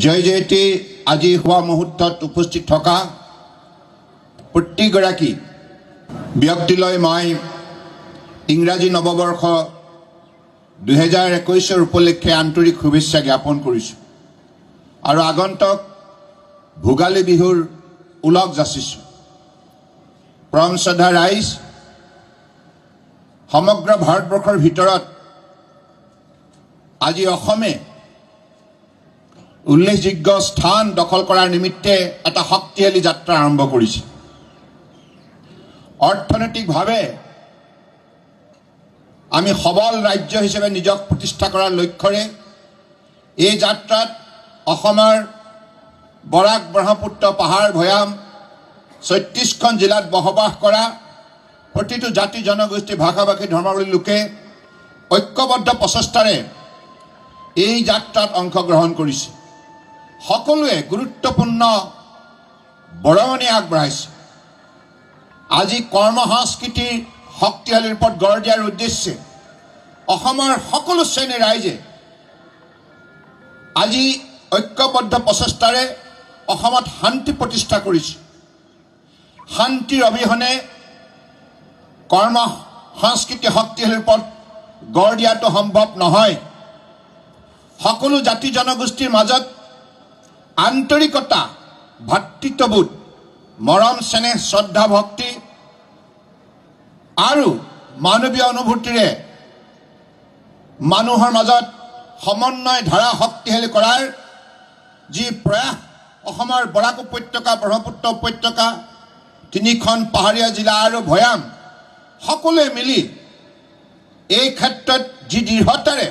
জয় জয়তী আজি হোৱা মুহূৰ্তত উপস্থিত থকা প্ৰত্যেকগৰাকী ব্যক্তিলৈ মই ইংৰাজী নৱবৰ্ষ দুহেজাৰ একৈছৰ উপলক্ষে আন্তৰিক শুভেচ্ছা জ্ঞাপন কৰিছোঁ। আৰু আগন্তুক ভোগালী বিহুৰ ওলগ যাচিছোঁ। পৰম শ্ৰদ্ধা ৰাইজ, সমগ্ৰ ভাৰতবৰ্ষৰ ভিতৰত আজি অসমে উল্লেখযোগ্য স্থান দখল কৰাৰ নিমিত্তে এটা শক্তিশালী যাত্ৰা আৰম্ভ কৰিছে অৰ্থনৈতিকভাৱে আমি সবল ৰাজ্য হিচাপে নিজক প্ৰতিষ্ঠা কৰাৰ লক্ষ্যৰে এই যাত্ৰাত অসমৰ বৰাক ব্ৰহ্মপুত্ৰ পাহাৰ ভৈয়াম ছয়ত্ৰিছখন জিলাত বসবাস কৰা প্ৰতিটো জাতি জনগোষ্ঠী ভাষা ভাষী ধৰ্মাৱলী লোকে ঐক্যবদ্ধ প্ৰচেষ্টাৰে এই যাত্ৰাত অংশগ্ৰহণ কৰিছে। সকলোৱে গুৰুত্বপূৰ্ণ বৰঙণি আগবঢ়াইছে। আজি কৰ্ম সংস্কৃতিৰ শক্তিশালীৰ ওপৰত গঢ় দিয়াৰ উদ্দেশ্যে অসমৰ সকলো শ্ৰেণীৰ ৰাইজে আজি ঐক্যবদ্ধ প্ৰচেষ্টাৰে অসমত শান্তি প্ৰতিষ্ঠা কৰিছে। শান্তিৰ অবিহনে কৰ্ম সংস্কৃতি শক্তিশালীৰ ওপৰত গঢ় দিয়াটো সম্ভৱ নহয়। সকলো জাতি জনগোষ্ঠীৰ মাজত আন্তৰিকতা ভাতৃত্ববোধ মৰম চেনেহ, শ্ৰদ্ধা, ভক্তি আৰু মানৱীয় অনুভূতিৰে মানুহৰ মাজত সমন্বয়, ধাৰা, শক্তিশালী কৰাৰ যি প্ৰয়াস, অসমৰ বৰাক উপত্যকা, ব্ৰহ্মপুত্ৰ উপত্যকা, তিনিখন পাহাৰীয়া জিলা আৰু ভৈয়াম, সকলোৱে মিলি এই ক্ষেত্ৰত যি দৃঢ়তাৰে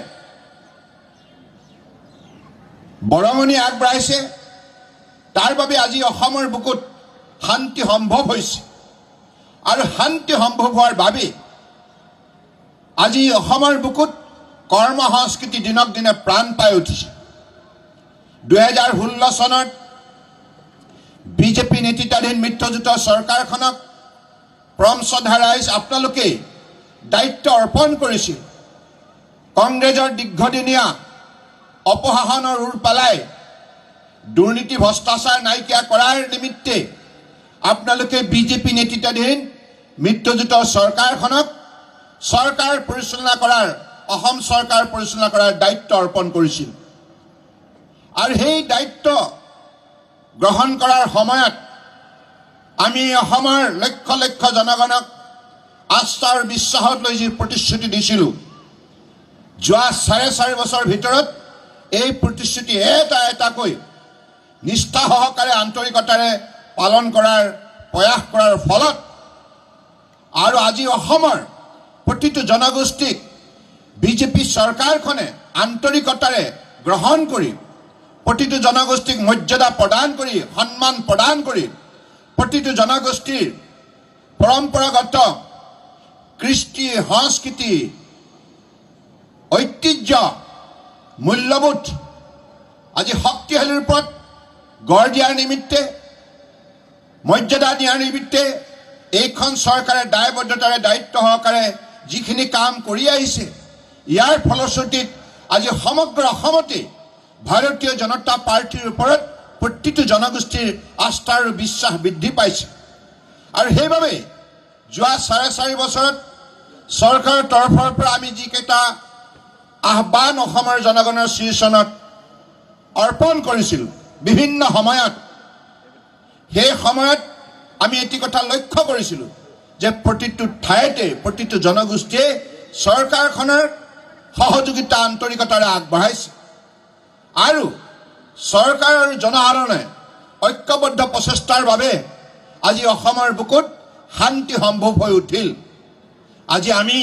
বৰঙণি আগবঢ়াইছে। তাৰ বাবে আজি অসমৰ বুকুত শান্তি সম্ভৱ হৈছে। আৰু শান্তি সম্ভৱ হোৱাৰ বাবে আজি অসমৰ বুকুত কৰ্ম সংস্কৃতি দিনক দিনে প্ৰাণ পাই উঠিছে। দুহেজাৰ ষোল্ল চনত বিজেপি নেতৃত্বাধীন মিত্ৰজোঁটৰ চৰকাৰখনক পৰম শ্ৰদ্ধা ৰাইজ আপোনালোকে দায়িত্ব অৰ্পণ কৰিছিল। কংগ্ৰেছৰ দীৰ্ঘদিনীয়া অপশাসনৰ ওৰ পেলাই দুৰ্নীতি ভ্ৰষ্টাচাৰ নাইকিয়া কৰাৰ নিমিত্তে আপোনালোকে বিজেপি নেতৃত্বাধীন মিত্ৰজোঁটৰ চৰকাৰখনক চৰকাৰ পৰিচালনা কৰাৰ, অসম চৰকাৰ পৰিচালনা কৰাৰ দায়িত্ব অৰ্পণ কৰিছিল। আৰু সেই দায়িত্ব গ্ৰহণ কৰাৰ সময়ত আমি অসমৰ লক্ষ লক্ষ জনগণক আস্থা আৰু বিশ্বাসত লৈ যি প্ৰতিশ্ৰুতি দিছিলোঁ, যোৱা চাৰে চাৰি বছৰৰ ভিতৰত এই প্ৰতিশ্ৰুতি এটা এটাকৈ নিষ্ঠা সহকাৰে আন্তৰিকতাৰে পালন কৰাৰ, প্ৰয়াস কৰাৰ ফলত আৰু আজি অসমৰ প্ৰতিটো জনগোষ্ঠীক বিজেপি চৰকাৰখনে আন্তৰিকতাৰে গ্ৰহণ কৰি প্ৰতিটো জনগোষ্ঠীক মৰ্যাদা প্ৰদান কৰি, সন্মান প্ৰদান কৰি প্ৰতিটো জনগোষ্ঠীৰ পৰম্পৰাগত কৃষ্টি, সংস্কৃতি, ঐতিহ্য মূল্যবোধ। আজি শক্তিশালীৰ ওপৰত গঢ় দিয়াৰ নিমিত্তে, মৰ্যাদা দিয়াৰ নিমিত্তে এইখন চৰকাৰে দায়বদ্ধতাৰে দায়িত্ব সহকাৰে যিখিনি কাম কৰি আহিছে, ইয়াৰ ফলশ্ৰুতিত আজি সমগ্ৰ অসমতে ভাৰতীয় জনতা পাৰ্টীৰ ওপৰত প্ৰতিটো জনগোষ্ঠীৰ আস্থা আৰু বিশ্বাস বৃদ্ধি পাইছে। আৰু সেইবাবে যোৱা চাৰে চাৰি বছৰত চৰকাৰৰ তৰফৰ পৰা আমি যিকেইটা আহ্বান অসমৰ জনগণৰ শীৰ্ষণত অৰ্পণ কৰিছিলোঁ বিভিন্ন সময়ত। সেই সময়ত আমি এটি কথা লক্ষ্য কৰিছিলোঁ যে প্ৰতিটো ঠাইতে, প্ৰতিটো জনগোষ্ঠীয়ে চৰকাৰখনৰ সহযোগিতা আন্তৰিকতাৰে আগবঢ়াইছে। আৰু চৰকাৰ আৰু জনসাধাৰণে ঐক্যবদ্ধ প্ৰচেষ্টাৰ বাবে আজি অসমৰ বুকুত শান্তি সম্ভৱ হৈ উঠিল। আজি আমি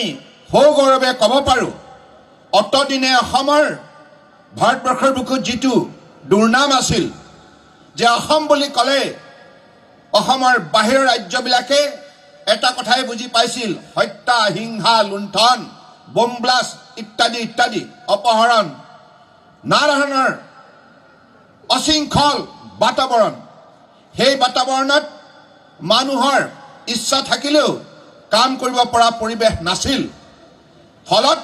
সৌগৌৰৱে ক'ব পাৰোঁ অতদিনে অসমৰ ভাৰতবৰ্ষৰ বুকুত যিটো দুৰ্নাম আছিল, যে অসম বুলি ক'লে অসমৰ বাহিৰৰ ৰাজ্যবিলাকে এটা কথাই বুজি পাইছিল, হত্যা, হিংসা, লুণ্ঠন, বোম ইত্যাদি ইত্যাদি, অপহৰণ নানা ধৰণৰ অশৃংখল বাতাবৰণ। সেই বাতাবৰণত মানুহৰ ইচ্ছা থাকিলেও কাম কৰিব পৰা পৰিৱেশ নাছিল। ফলত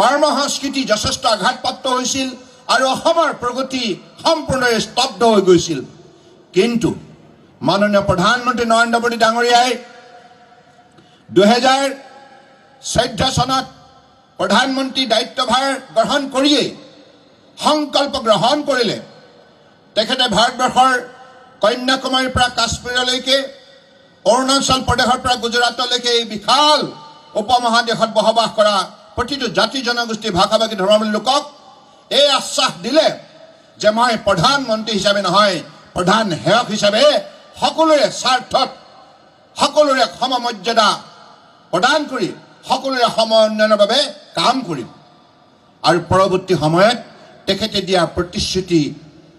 কৰ্ম সংস্কৃতি যথেষ্ট আঘাতপ্ৰাপ্ত হৈছিল আৰু অসমৰ প্ৰগতি সম্পূৰ্ণৰে স্তব্ধ হৈ গৈছিল। কিন্তু মাননীয় প্ৰধানমন্ত্ৰী নৰেন্দ্ৰ মোদী ডাঙৰীয়াই দুহেজাৰ চৈধ্য চনত প্ৰধানমন্ত্ৰী দায়িত্বভাৰ গ্ৰহণ কৰিয়েই সংকল্প গ্ৰহণ কৰিলে। তেখেতে ভাৰতবৰ্ষৰ কন্যাকুমাৰীৰ পৰা কাশ্মীৰলৈকে, অৰুণাচল প্ৰদেশৰ পৰা গুজৰাটলৈকে এই বিশাল উপমহাদেশত বসবাস কৰা জাতি জনগোষ্ঠী ভাষা ভাষী ধৰ্মাৱলী লোকক এই আশ্বাস দিলে যে মই প্ৰধানমন্ত্ৰী হিচাপে নহয় প্ৰধান সেৱক হিচাপে সকলোৰে স্বাৰ্থত সকলোৰে সমমৰ্যাদা প্ৰদান কৰি সকলোৰে সম উন্নয়নৰ বাবে কাম কৰিম আৰু পৰৱৰ্তী সময়ত তেখেতে দিয়া প্ৰতিশ্ৰুতি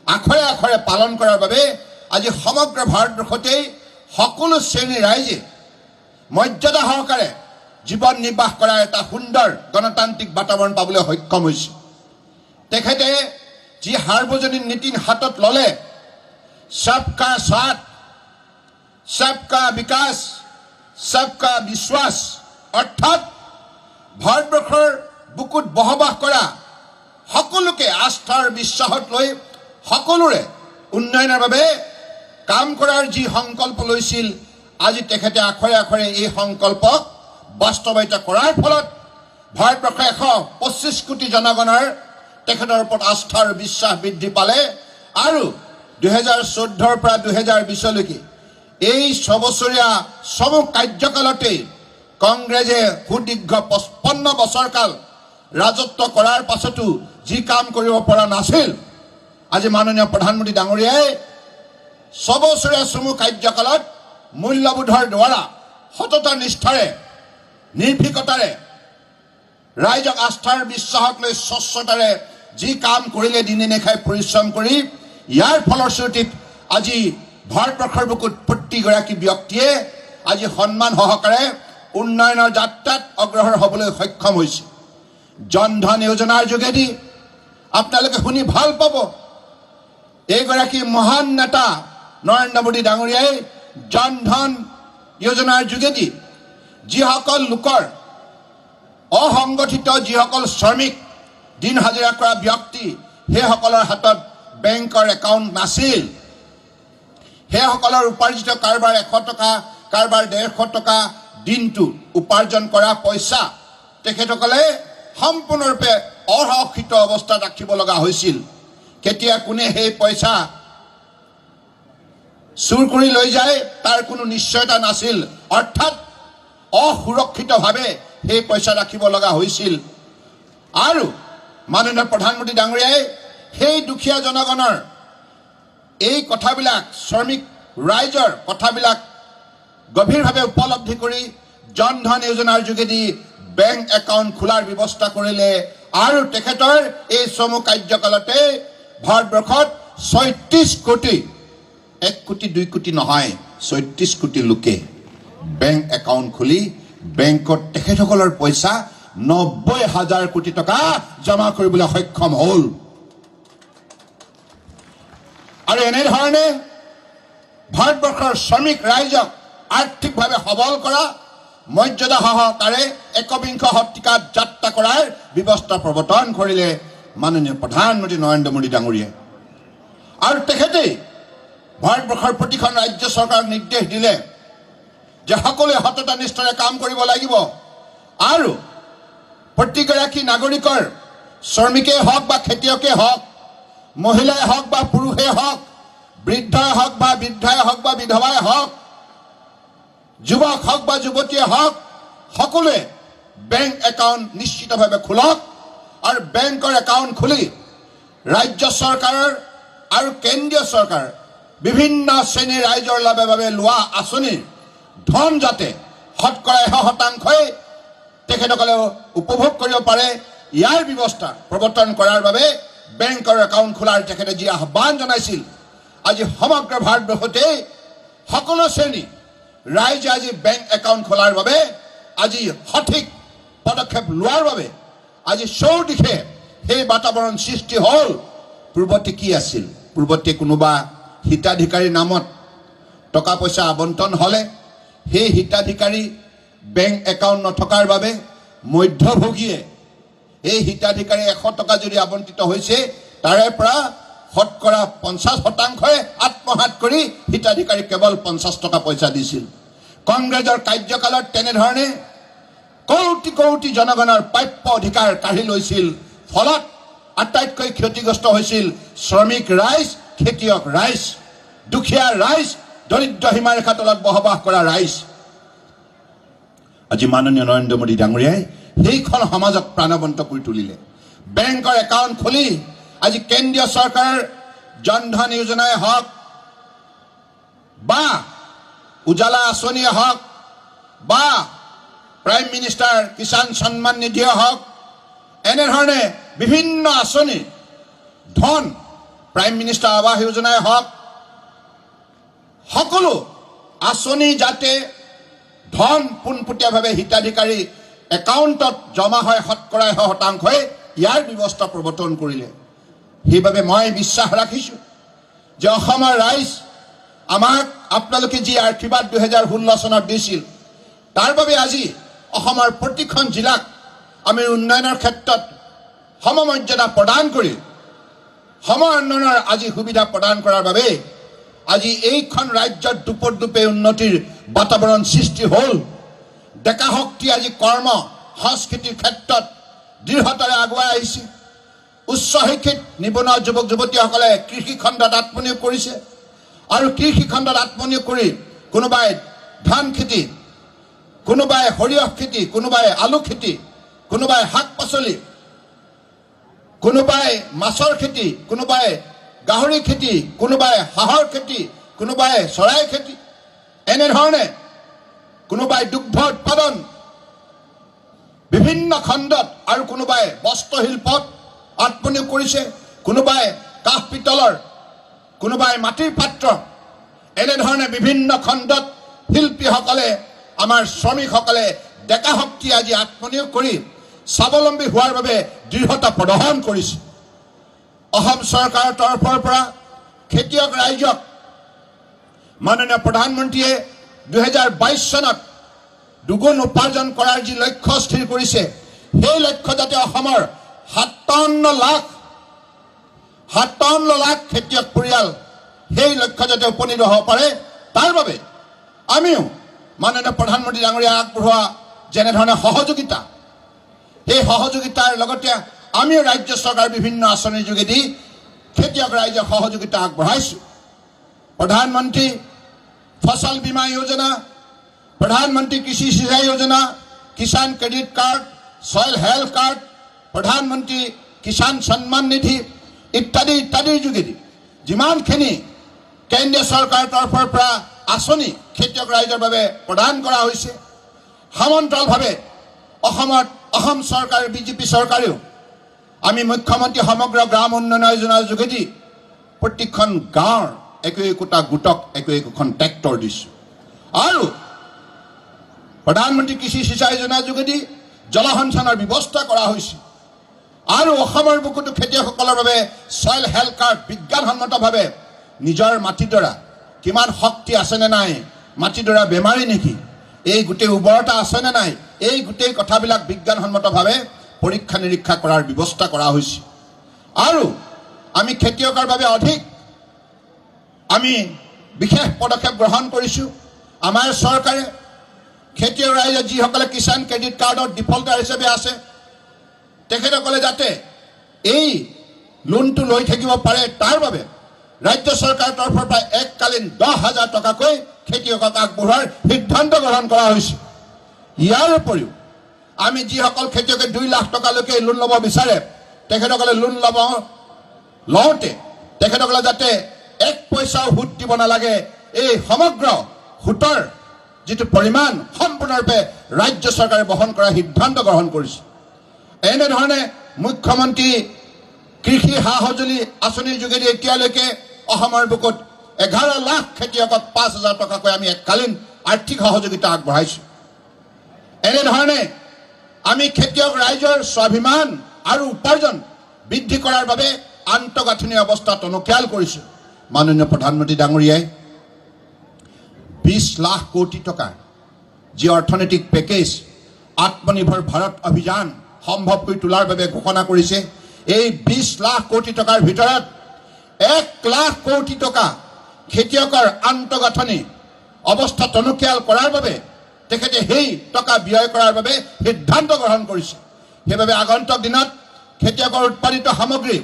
আখৰে আখৰে পালন কৰাৰ বাবে আজি সমগ্ৰ ভাৰতবৰ্ষতেই সকলো শ্ৰেণীৰ ৰাইজে মৰ্যাদা সহকাৰে জীৱন নিৰ্বাহ কৰাৰ এটা সুন্দৰ গণতান্ত্ৰিক বাতাবৰণ পাবলৈ সক্ষম হৈছে। তেখেতে যি সাৰ্বজনীন নীতি হাতত ল'লে, সবকা সাথ, সবকা বিকাশ, সবকা বিশ্বাস, অৰ্থাৎ ভাৰতবৰ্ষৰ বুকুত বসবাস কৰা সকলোকে আস্থাৰ বিশ্বাসত লৈ সকলোৰে উন্নয়নৰ বাবে কাম কৰাৰ যি সংকল্প লৈছিল, আজি তেখেতে আখৰে আখৰে এই সংকল্পক বাস্তৱায়িত কৰাৰ ফলত ভাৰতবৰ্ষৰ এশ পঁচিছ কোটি জনগণৰ তেখেতৰ ওপৰত আস্থা আৰু বিশ্বাস বৃদ্ধি পালে আৰু দুহেজাৰ চৈধ্যৰ পৰা দুহেজাৰ বিছলৈকে এই ছবছৰীয়া চমু কাৰ্যকালতেই কংগ্ৰেছে সুদীৰ্ঘ পঁচপন্ন বছৰ কাল ৰাজত্ব কৰাৰ পাছতো যি কাম কৰিব পৰা নাছিল, আজি মাননীয় প্ৰধানমন্ত্ৰী ডাঙৰীয়াই ছবছৰীয়া চমু কাৰ্যকালত মূল্যবোধৰ দ্বাৰা সততা নিষ্ঠাৰে নিৰ্ভীকতাৰে ৰাইজক আস্থাৰ বিশ্বাসক লৈ স্বচ্ছতাৰে যি কাম কৰিলে দিনে নিশাই পৰিশ্ৰম কৰি, ইয়াৰ ফলশ্ৰুতিত আজি ভাৰতবৰ্ষৰ বুকুত প্ৰতিগৰাকী ব্যক্তিয়ে আজি সন্মান সহকাৰে উন্নয়নৰ যাত্ৰাত অগ্ৰসৰ হ'বলৈ সক্ষম হৈছে। জন ধন যোজনাৰ যোগেদি আপোনালোকে শুনি ভালো পাব। এইগৰাকী মহান নেতা নৰেন্দ্ৰ মোদী ডাঙৰীয়াই জন ধন যোজনাৰ যোগেদি যিসকল লোকৰ অসংগঠিত যিসকল শ্ৰমিক দিন হাজিৰা কৰা ব্যক্তি, সেইসকলৰ হাতত বেংকৰ একাউণ্ট নাছিল। সেইসকলৰ উপাৰ্জিত কাৰোবাৰ এশ টকা, কাৰোবাৰ ডেৰশ টকা দিনটো উপাৰ্জন কৰা পইচা। তেখেতসকলে সম্পূৰ্ণৰূপে অসুৰক্ষিত অৱস্থাত ৰাখিব লগা হৈছিল। কেতিয়া কোনে সেই পইচা চুৰ কৰি লৈ যায়, তাৰ কোনো নিশ্চয়তা নাছিল। অৰ্থাৎ অসুৰক্ষিতভাৱে সেই পইচা ৰাখিব লগা হৈছিল। আৰু মাননীয় প্ৰধানমন্ত্ৰী ডাঙৰীয়াই সেই দুখীয়া জনগণৰ এই কথাবিলাক, শ্ৰমিক ৰাইজৰ কথাবিলাক গভীৰভাৱে উপলব্ধি কৰি জন ধন যোজনাৰ যোগেদি বেংক একাউণ্ট খোলাৰ ব্যৱস্থা কৰিলে আৰু তেখেতৰ এই চমু কাৰ্যকালতে ভাৰতবৰ্ষত ছয়ত্ৰিছ কোটি, এক কোটি, দুই কোটি নহয় ছয়ত্ৰিছ কোটি লোকে বেংক একাউণ্ট খুলি বেংকত তেখেতসকলৰ পইচা নব্বৈ হাজাৰ কোটি টকা জমা কৰিবলৈ সক্ষম হ'ল। আৰু এনেধৰণে ভাৰতবৰ্ষৰ শ্ৰমিক ৰাইজক আৰ্থিকভাৱে সবল কৰা মৰ্যাদা সহকাৰে একবিংশ শতিকাত যাত্ৰা কৰাৰ ব্যৱস্থা প্ৰৱৰ্তন কৰিলে মাননীয় প্ৰধানমন্ত্ৰী নৰেন্দ্ৰ মোদী ডাঙৰীয়াই। আৰু তেখেতেই ভাৰতবৰ্ষৰ প্ৰতিখন ৰাজ্য চৰকাৰক নিৰ্দেশ দিলে যে সকলোৱে সততা নিষ্ঠাৰে কাম কৰিব লাগিব। আৰু প্ৰতিগৰাকী নাগৰিকৰ শ্ৰমিকেই হওক বা খেতিয়কেই হওক, মহিলাই হওক বা পুৰুষেই হওক, বৃদ্ধই হওক বা বৃদ্ধাই হওক বা বিধৱাই হওক, যুৱক হওক বা যুৱতীয়ে হওক, সকলোৱে বেংক একাউণ্ট নিশ্চিতভাৱে খোলক আৰু বেংকৰ একাউণ্ট খুলি ৰাজ্য চৰকাৰৰ আৰু কেন্দ্ৰীয় চৰকাৰ বিভিন্ন শ্ৰেণীৰ ৰাইজৰ বাবে লোৱা আঁচনিৰ ধন যাতে শতকৰা এশ শতাংশই তেখেতসকলে উপভোগ কৰিব পাৰে, ইয়াৰ ব্যৱস্থা প্ৰৱৰ্তন কৰাৰ বাবে বেংকৰ একাউণ্ট খোলাৰ তেখেতে যি আহ্বান জনাইছিল, আজি সমগ্ৰ ভাৰতবৰ্ষতেই সকলো শ্ৰেণী ৰাইজে আজি বেংক একাউণ্ট খোলাৰ বাবে আজি সঠিক পদক্ষেপ লোৱাৰ বাবে আজি চৌদিশে সেই বাতাবৰণ সৃষ্টি হ'ল। পূৰ্বতে কি আছিল? পূৰ্বতে কোনোবা হিতাধিকাৰীৰ নামত টকা পইচা আবণ্টন হ'লে সেই হিতাধিকাৰী বেংক একাউণ্ট নথকাৰ বাবে মধ্যভোগীয়ে এই হিতাধিকাৰী এশ টকা যদি আবণ্টিত হৈছে, তাৰে পৰা শতকৰা পঞ্চাছ শতাংশই আত্মসাত কৰি হিতাধিকাৰী কেৱল পঞ্চাছ টকা পইচা দিছিল। কংগ্ৰেছৰ কাৰ্যকালত তেনেধৰণে কৌটি কৌটি জনগণৰ প্ৰাপ্য অধিকাৰ কাঢ়ি লৈছিল, ফলত আটাইতকৈ ক্ষতিগ্ৰস্ত হৈছিল শ্ৰমিক ৰাইজ, খেতিয়ক ৰাইজ, দুখীয়া ৰাইজ দৰিদ্ৰ সীমাৰেখা তলত বসবাস কৰা ৰাইজ আজি মাননীয় নৰেন্দ্ৰ মোদী ডাঙৰীয়াই সেইখন সমাজক প্ৰাণৱন্ত কৰি তুলিলে। বেংকৰ একাউণ্ট খুলি আজি কেন্দ্ৰীয় চৰকাৰৰ জনধন যোজনাই হওক বা উজালা আঁচনিয়ে হওক বা প্ৰাইম মিনিষ্টাৰ কিষাণ সন্মান নিধিয়ে হওক, এনেধৰণে বিভিন্ন আঁচনি, ধন প্ৰাইম মিনিষ্টাৰ আৱাস যোজনাই হওক সকলো আঁচনি যাতে ধন পোনপটীয়াভাৱে হিতাধিকাৰী একাউণ্টত জমা হয়, শতকৰা এশ শতাংশই ইয়াৰ ব্যৱস্থা প্ৰৱৰ্তন কৰিলে। সেইবাবে মই বিশ্বাস ৰাখিছোঁ যে অসমৰ ৰাইজ আমাক আপোনালোকে যি আশীৰ্বাদ দুহেজাৰ ষোল্ল চনত দিছিল, তাৰ বাবে আজি অসমৰ প্ৰতিখন জিলাক আমি উন্নয়নৰ ক্ষেত্ৰত সমমৰ্যাদা প্ৰদান কৰি সম উন্নয়নৰ আজি সুবিধা প্ৰদান কৰাৰ বাবে আজি এইখন ৰাজ্যত দুপৰ দুপে উন্নতিৰ বাতাবৰণ সৃষ্টি হ'ল। ডেকা শক্তি আজি কৰ্ম, সংস্কৃতিৰ ক্ষেত্ৰত দৃঢ়তাৰে আগুৱাই আহিছে। উচ্চ শিক্ষিত, নিবনুৱা যুৱক যুৱতীসকলে কৃষি খণ্ডত আত্মনিয়োগ কৰিছে আৰু কৃষি খণ্ডত আত্মনিয়োগ কৰি কোনোবাই ধান খেতি, কোনোবাই সৰিয়হ খেতি, কোনোবাই আলু খেতি, কোনোবাই শাক পাচলি, কোনোবাই মাছৰ খেতি, কোনোবাই গাহৰি খেতি, কোনোবাই হাঁহৰ খেতি, কোনোবাই চৰাই খেতি, এনেধৰণে কোনোবাই দুগ্ধ উৎপাদন, বিভিন্ন খণ্ডত আৰু কোনোবাই বস্ত্ৰশিল্পত আত্মনিয়োগ কৰিছে, কোনোবাই কাঁহ পিতলৰ, কোনোবাই মাটিৰ পাত্ৰ, এনেধৰণে বিভিন্ন খণ্ডত শিল্পীসকলে, আমাৰ শ্ৰমিকসকলে ডেকা শক্তি আজি আত্মনিয়োগ কৰি স্বাৱলম্বী হোৱাৰ বাবে দৃঢ়তা প্ৰদৰ্শন কৰিছে। অসম চৰকাৰৰ তৰফৰ পৰা খেতিয়ক ৰাইজক মাননীয় প্ৰধানমন্ত্ৰীয়ে দুহেজাৰ বাইছ চনত দুগুণ উপাৰ্জন কৰাৰ যি লক্ষ্য স্থিৰ কৰিছে, সেই লক্ষ্য যাতে অসমৰ সাতাৱন্ন লাখ সাতাৱন্ন লাখ খেতিয়ক পৰিয়াল সেই লক্ষ্য যাতে উপনীত হ'ব পাৰে, তাৰ বাবে আমিও মাননীয় প্ৰধানমন্ত্ৰী ডাঙৰীয়া আগবঢ়োৱা যেনেধৰণে সহযোগিতা, সেই সহযোগিতাৰ লগতে আমিও ৰাজ্য চৰকাৰৰ বিভিন্ন আঁচনিৰ যোগেদি খেতিয়ক ৰাইজক সহযোগিতা আগবঢ়াইছোঁ। প্ৰধানমন্ত্ৰী ফচল বীমা যোজনা প্ৰধানমন্ত্ৰী কৃষি সিঁচাই যোজনা, কিষাণ credit card soil health card প্ৰধানমন্ত্ৰী কিষাণ সন্মান নিধি ইত্যাদি ইত্যাদিৰ যোগেদি যিমানখিনি কেন্দ্ৰীয় চৰকাৰৰ তৰফৰ পৰা আঁচনি খেতিয়ক ৰাইজৰ বাবে প্ৰদান কৰা হৈছে, সমান্তৰালভাৱে অসমত অসম চৰকাৰ, বিজেপি চৰকাৰেও আমি মুখ্যমন্ত্ৰী সমগ্ৰ গ্ৰাম উন্নয়ন যোজনাৰ যোগেদি প্ৰত্যেকখন গাঁৱৰ একো একোটা গোটক, একো একোখন ট্ৰেক্টৰ দিছোঁ। আৰু প্ৰধানমন্ত্ৰী কৃষি সিঁচাই যোজনাৰ যোগেদি জলসঞ্চানৰ ব্যৱস্থা কৰা হৈছে। আৰু অসমৰ বুকুতো খেতিয়কসকলৰ বাবে ছইল হেল্থ কাৰ্ড বিজ্ঞানসন্মতভাৱে নিজৰ মাটিডৰা কিমান শক্তি আছেনে নাই মাটিডৰা বেমাৰী নেকি, এই গোটেই উৰ্বৰতা আছেনে নাই, এই গোটেই কথাবিলাক বিজ্ঞানসন্মতভাৱে পৰীক্ষা নিৰীক্ষা কৰাৰ ব্যৱস্থা কৰা হৈছে। আৰু আমি খেতিয়কৰ বাবে অধিক, আমি বিশেষ পদক্ষেপ গ্ৰহণ কৰিছোঁ। আমাৰ চৰকাৰে খেতিয়ক ৰাইজে যিসকলে কিষাণ ক্ৰেডিট কাৰ্ডৰ ডিফল্টাৰ হিচাপে আছে, তেখেতসকলে যাতে এই লোনটো লৈ থাকিব পাৰে, তাৰ বাবে ৰাজ্য চৰকাৰৰ তৰফৰ পৰা এককালীন দহ হাজাৰ টকাকৈ খেতিয়কক আগবঢ়োৱাৰ সিদ্ধান্ত গ্ৰহণ কৰা হৈছে। ইয়াৰ উপৰিও আমি যিসকল খেতিয়কে দুই লাখ টকালৈকে লোন ল'ব বিচাৰে, তেখেতসকলে লোন ল'ব লওঁতে, তেখেতসকলে যাতে এক পইচাও সুত দিব নালাগে। এই সমগ্ৰ সুতৰ যিটো পৰিমাণ সম্পূৰ্ণৰূপে ৰাজ্য চৰকাৰে বহন কৰাৰ সিদ্ধান্ত গ্ৰহণ কৰিছে। এনেধৰণে মুখ্যমন্ত্ৰী কৃষি সা সঁজুলি আঁচনিৰ যোগেদি এতিয়ালৈকে অসমৰ বুকুত এঘাৰ লাখ খেতিয়কক পাঁচ হাজাৰ টকাকৈ আমি এককালীন আৰ্থিক সহযোগিতা আগবঢ়াইছোঁ। এনেধৰণে আমি খেতিয়ক ৰাইজৰ স্বাভিমান আৰু উপাৰ্জন বৃদ্ধি কৰাৰ বাবে আন্তঃগাঁথনি অৱস্থা টনকিয়াল কৰিছোঁ। মাননীয় প্ৰধানমন্ত্ৰী ডাঙৰীয়াই বিছ লাখ কোটি টকাৰ যি অৰ্থনৈতিক পেকেজ, আত্মনিৰ্ভৰ ভাৰত অভিযান সম্ভৱ কৰি তোলাৰ বাবে ঘোষণা কৰিছে, এই বিছ লাখ কোটি টকাৰ ভিতৰত এক লাখ কোটি টকা খেতিয়কৰ আন্তঃগাঁথনি অৱস্থা টনকিয়াল কৰাৰ বাবে তেখেতে সেই টকা ব্যয় কৰাৰ বাবে সিদ্ধান্ত গ্ৰহণ কৰিছে। সেইবাবে আগন্তুক দিনত খেতিয়কৰ উৎপাদিত সামগ্ৰী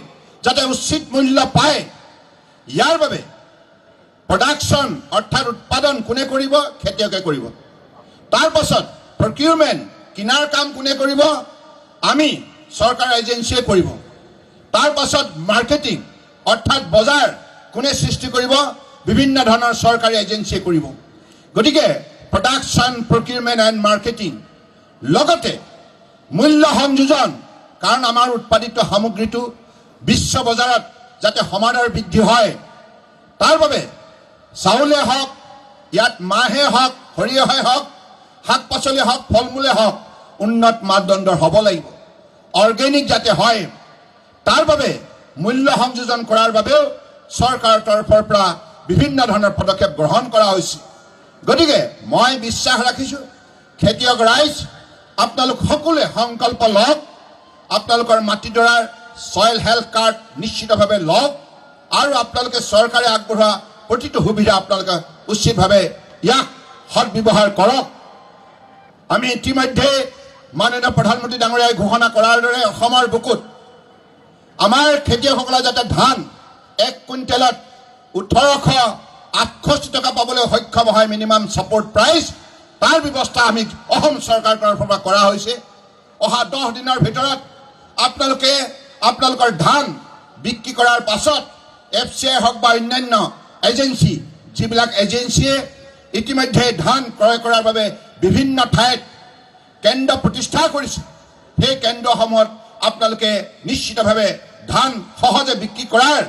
যাতে উচিত মূল্য পায়, ইয়াৰ বাবে প্ৰডাকশ্যন অৰ্থাৎ উৎপাদন কোনে কৰিব, খেতিয়কে কৰিব। তাৰ পাছত প্ৰকিউৰমেণ্ট কিনাৰ কাম কোনে কৰিব, আমি চৰকাৰ এজেঞ্চিয়ে কৰিব। তাৰ পাছত মাৰ্কেটিং অৰ্থাৎ বজাৰ কোনে সৃষ্টি কৰিব, বিভিন্ন ধৰণৰ চৰকাৰী এজেঞ্চিয়ে কৰিব। গতিকে প্ৰডাকশ্যন প্ৰকিউৰমেণ্ট এণ্ড মাৰ্কেটিং লগতে মূল্য সংযোজন কাৰণ আমাৰ উৎপাদিত সামগ্ৰীটো বিশ্ব বজাৰত যাতে সমাদৰ বৃদ্ধি হয়, তাৰ বাবে চাউলে হওক, ইয়াত মাহে হওক, সৰিয়হে হওক, শাক পাচলি হওক ফল মূলে হওক, উন্নত মাপদণ্ডৰ হ'ব লাগিব। অৰ্গেনিক যাতে হয়, তাৰ বাবে মূল্য সংযোজন কৰাৰ বাবেও চৰকাৰৰ তৰফৰ পৰা বিভিন্ন ধৰণৰ পদক্ষেপ গ্ৰহণ কৰা হৈছে। গতিকে মই বিশ্বাস ৰাখিছোঁ, খেতিয়ক ৰাইজ, আপোনালোক সকলোৱে সংকল্প লওক, আপোনালোকৰ মাটিডৰাৰ ছইল হেল্থ কাৰ্ড নিশ্চিতভাৱে লওক, আৰু আপোনালোকে চৰকাৰে আগবঢ়োৱা প্ৰতিটো সুবিধা আপোনালোকে উচিতভাৱে ইয়াক সদব্যৱহাৰ কৰক। আমি ইতিমধ্যে মাননীয় প্ৰধানমন্ত্ৰী ডাঙৰীয়াই ঘোষণা কৰাৰ দৰে অসমৰ বুকুত আমাৰ খেতিয়কসকলে যাতে ধান এক কুইণ্টেলত ওঠৰশ আঠষষ্ঠি টকা পাবলৈ সক্ষম হয় মিনিমাম ছাপৰ্ট প্ৰাইচ তাৰ ব্যৱস্থা আমি অসম চৰকাৰৰ তৰফৰ পৰা কৰা হৈছে। অহা দহ দিনৰ ভিতৰত আপোনালোকে, আপোনালোকৰ ধান বিক্ৰী কৰাৰ পাছত এফ চি আই হওক বা অন্যান্য এজেঞ্চি, যিবিলাক এজেঞ্চিয়ে ইতিমধ্যে ধান ক্ৰয় কৰাৰ বাবে বিভিন্ন ঠাইত কেন্দ্ৰ প্ৰতিষ্ঠা কৰিছে, সেই কেন্দ্ৰসমূহত আপোনালোকে নিশ্চিতভাৱে ধান সহজে বিক্ৰী কৰাৰ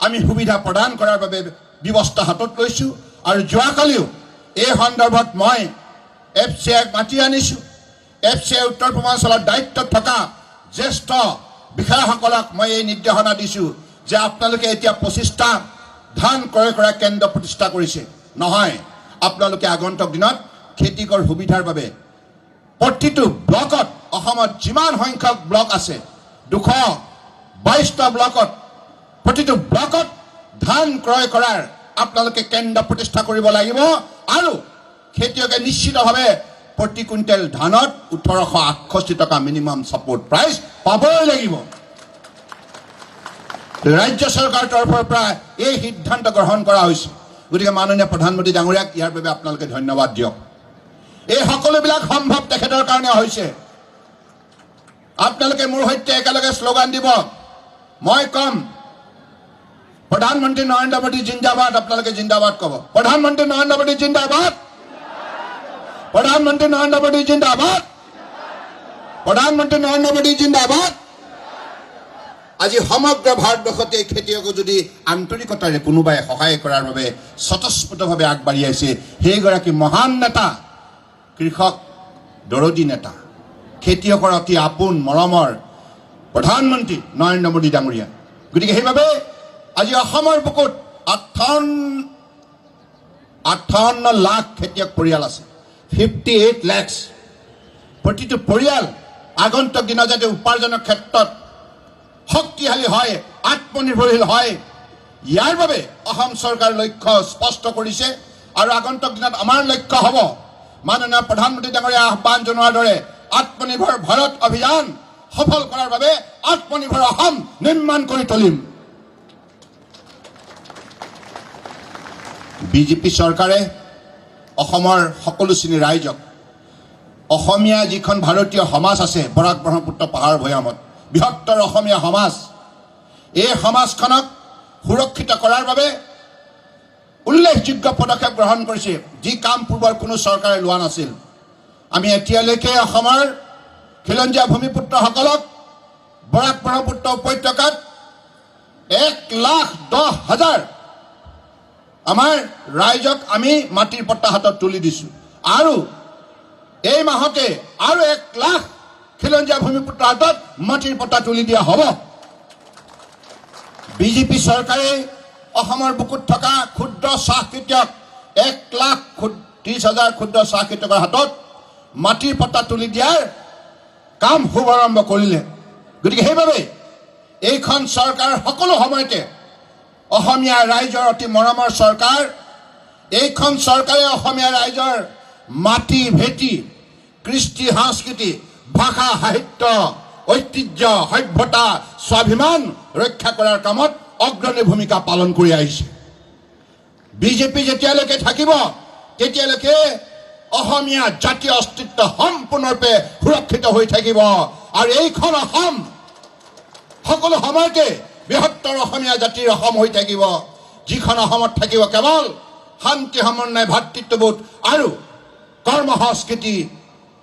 আমি সুবিধা প্ৰদান কৰাৰ বাবে ব্যৱস্থা হাতত লৈছোঁ আৰু যোৱাকালিও এই সন্দৰ্ভত মই এফ চি আইক মাতি আনিছোঁ। এফ চি আই উত্তৰ পূৰ্বাঞ্চলৰ দায়িত্বত থকা জ্যেষ্ঠ বিষয়াসকলক মই এই নিৰ্দেশনা দিছোঁ যে আপোনালোকে এতিয়া পঁচিছটা ধান ক্ৰয় কৰা কেন্দ্ৰ প্ৰতিষ্ঠা কৰিছে। নহয়, আপোনালোকে আগন্তুক দিনত খেতিকৰ সুবিধাৰ বাবে প্ৰতিটো ব্লকত অসমত যিমান সংখ্যক ব্লক আছে, দুশ বাইছটা ব্লকত প্ৰতিটো ব্লকত ধান ক্ৰয় কৰাৰ আপোনালোকে কেন্দ্ৰ প্ৰতিষ্ঠা কৰিব লাগিব আৰু খেতিয়কে নিশ্চিতভাৱে প্ৰতি কুইণ্টেল ধানত ওঠৰশ আঠষষ্ঠি টকা মিনিমাম ছাপৰ্ট প্ৰাইচ পাবই লাগিব। ৰাজ্য চৰকাৰৰ তৰফৰ পৰা এই সিদ্ধান্ত গ্ৰহণ কৰা হৈছে। গতিকে মাননীয় প্ৰধানমন্ত্ৰী ডাঙৰীয়াক ইয়াৰ বাবে আপোনালোকে ধন্যবাদ দিয়ক। এই সকলোবিলাক সম্ভৱ তেখেতৰ কাৰণে হৈছে। আপোনালোকে মোৰ সৈতে একেলগে শ্লোগান দিব। মই কম। প্ৰধানমন্ত্ৰী নৰেন্দ্ৰ মোদী জিন্দাবাদ, আপোনালোকে জিন্দাবাদ ক'ব প্ৰধানমন্ত্ৰী নৰেন্দ্ৰ মোদী জিন্দাবাদ। প্ৰধানমন্ত্ৰী নৰেন্দ্ৰ মোদী জিন্দাবাদ। প্ৰধানমন্ত্ৰী নৰেন্দ্ৰ মোদী জিন্দাবাদ। আজি সমগ্ৰ ভাৰতবৰ্ষতে খেতিয়কক যদি আন্তৰিকতাৰে কোনোবাই সহায় কৰাৰ বাবে স্বতঃস্ফূৰ্তভাৱে আগবাঢ়ি আহিছে, সেইগৰাকী মহান নেতা, কৃষক, দৰদী নেতা, খেতিয়কৰ অতি আপোন, মৰমৰ প্ৰধানমন্ত্ৰী নৰেন্দ্ৰ মোদী ডাঙৰীয়া। গতিকে সেইবাবে আজি অসমৰ বুকুত আঠাৱন্ন আঠাৱন্ন লাখ খেতিয়ক পৰিয়াল আছে। ফিফটি এইট লেক্স প্ৰতিটো পৰিয়াল আগন্তুক দিনত যাতে উপাৰ্জনৰ ক্ষেত্ৰত শক্তিশালী হয়, আত্মনিৰ্ভৰশীল হয়, ইয়াৰ বাবে অসম চৰকাৰ লক্ষ্য স্পষ্ট কৰিছে আৰু আগন্তুক দিনত আমাৰ লক্ষ্য হ'ব মাননীয় প্ৰধানমন্ত্ৰী ডাঙৰীয়া আহ্বান জনোৱাৰ দৰে আত্মনিৰ্ভৰ ভাৰত অভিযান সফল কৰাৰ বাবে আত্মনিৰ্ভৰ অসম নিৰ্মাণ কৰি তুলিম। বিজেপি চৰকাৰে অসমৰ সকলো শ্ৰেণীৰ ৰাইজক, অসমীয়া যিখন ভাৰতীয় সমাজ আছে, বৰাক ব্ৰহ্মপুত্ৰ পাহাৰ ভৈয়ামত, বৃহত্তৰ অসমীয়া সমাজ, এই সমাজখনক সুৰক্ষিত কৰাৰ বাবে উল্লেখযোগ্য পদক্ষেপ গ্ৰহণ কৰিছে। যি কাম পূৰ্বৰ কোনো চৰকাৰে লোৱা নাছিল। আমি এতিয়ালৈকে অসমৰ খিলঞ্জীয়া ভূমিপুত্ৰসকলক বৰাক ব্ৰহ্মপুত্ৰ উপত্যকাত এক লাখ দহ হাজাৰ আমাৰ ৰাইজক আমি মাটিৰ পট্টা হাতত তুলি দিছোঁ। আৰু এই মাহতে আৰু এক লাখ খিলঞ্জীয়া ভূমিপুত্ৰ হাতত মাটিৰ পট্টা তুলি দিয়া হ'ব। বিজেপি চৰকাৰে অসমৰ বুকুত থকা ক্ষুদ্ৰ চাহ খেতিয়ক এক লাখ ত্ৰিছ হাজাৰ ক্ষুদ্ৰ চাহ খেতিয়কৰ হাতত মাটিৰ পট্টা তুলি দিয়াৰ কাম শুভাৰম্ভ কৰিলে। গতিকে সেইবাবে এইখন চৰকাৰ সকলো সময়তে অসমীয়া ৰাইজৰ অতি মৰমৰ চৰকাৰ। এইখন চৰকাৰে অসমীয়া ৰাইজৰ মাটি, ভেটি, কৃষ্টি, সংস্কৃতি, ভাষা, সাহিত্য, ঐতিহ্য, সভ্যতা, স্বাভিমান ৰক্ষা কৰাৰ কামত অগ্ৰণী ভূমিকা পালন কৰি আহিছে। বিজেপি যেতিয়ালৈকে থাকিব, তেতিয়ালৈকে অসমীয়া জাতীয় অস্তিত্ব সম্পূৰ্ণৰূপে সুৰক্ষিত হৈ থাকিব। আৰু এইখন অসম সকলো সময়তে বৃহত্তৰ অসমীয়া জাতিৰ অসম হৈ থাকিব, যিখন অসমত থাকিব কেৱল শান্তি সমন্বয় ভাতৃত্ববোধ আৰু কৰ্ম সংস্কৃতি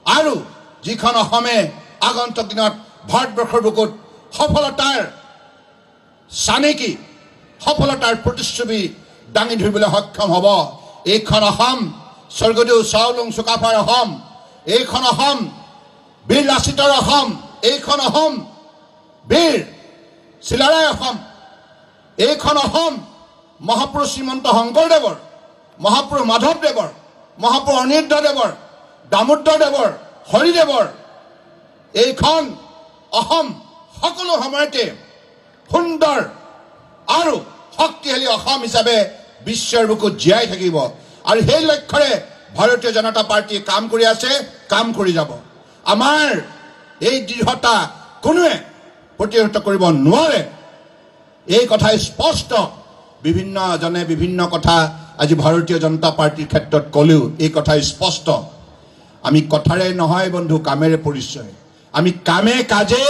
আৰু যিখন অসমে আগন্তুক দিনত ভাৰতবৰ্ষৰ বুকুত সফলতাৰ চানেকি, সফলতাৰ প্ৰতিচ্ছবি দাঙি ধৰিবলৈ সক্ষম হ'ব। এইখন অসম, স্বৰ্গদেউ চাওলুং চুকাফাৰ অসম, এইখন অসম, বীৰ লাচিতৰ অসম, এইখন অসম, বীৰ চিলাৰায় অসম এইখন অসম মহাপুৰুষ শ্ৰীমন্ত শংকৰদেৱৰ মহাপুৰুষ মাধৱদেৱৰ মহাপুৰুষ অনিৰুদ্ধদেৱৰ দামোদৰদেৱৰ, হৰিদেৱৰ। এইখন অসম সকলো সময়তে সুন্দৰ আৰু শক্তিশালী অসম হিচাপে বিশ্বৰ বুকুত জীয়াই থাকিব। আৰু সেই লক্ষ্যৰে ভাৰতীয় জনতা পাৰ্টীয়ে কাম কৰি আছে, কাম কৰি যাব। আমাৰ এই দৃঢ়তা কোনোৱে প্ৰতিহত কৰিব নোৱাৰে। এই কথা স্পষ্ট। বিভিন্নজনে বিভিন্ন কথা আজি ভাৰতীয় জনতা পাৰ্টীৰ ক্ষেত্ৰত ক'লেও এই কথা স্পষ্ট। আমি কথাৰে নহয় বন্ধু, কামেৰে পৰিচয়। আমি কামে কাজে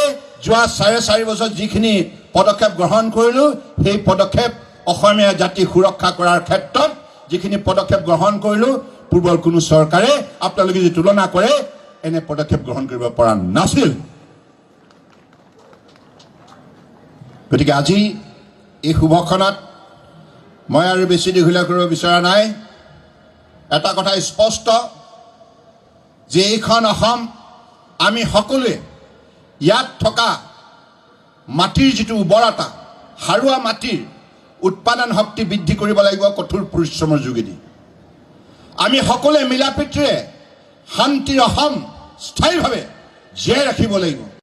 যোৱা চাৰে চাৰি বছৰত যিখিনি পদক্ষেপ গ্ৰহণ কৰিলোঁ, সেই পদক্ষেপ অসমীয়া জাতি সুৰক্ষা কৰাৰ ক্ষেত্ৰত যিখিনি পদক্ষেপ গ্ৰহণ কৰিলোঁ, পূৰ্বৰ কোনো চৰকাৰে আপোনালোকে যদি তুলনা কৰে, এনে পদক্ষেপ গ্ৰহণ কৰিব পৰা নাছিল। গতিকে আজি এই শুভক্ষণত মই আৰু বেছি দীঘলীয়া কৰিব বিচৰা নাই। এটা কথা স্পষ্ট, যে এইখন অসম, আমি সকলোৱে ইয়াত থকা মাটিৰ যিটো উৰ্বৰতা, সাৰুৱা মাটিৰ উৎপাদন শক্তি বৃদ্ধি কৰিব লাগিব কঠোৰ পৰিশ্ৰমৰ যোগেদি। আমি সকলোৱে মিলা প্ৰীতিৰে শান্তিৰ অসম স্থায়ীভাৱে জীয়াই ৰাখিব লাগিব।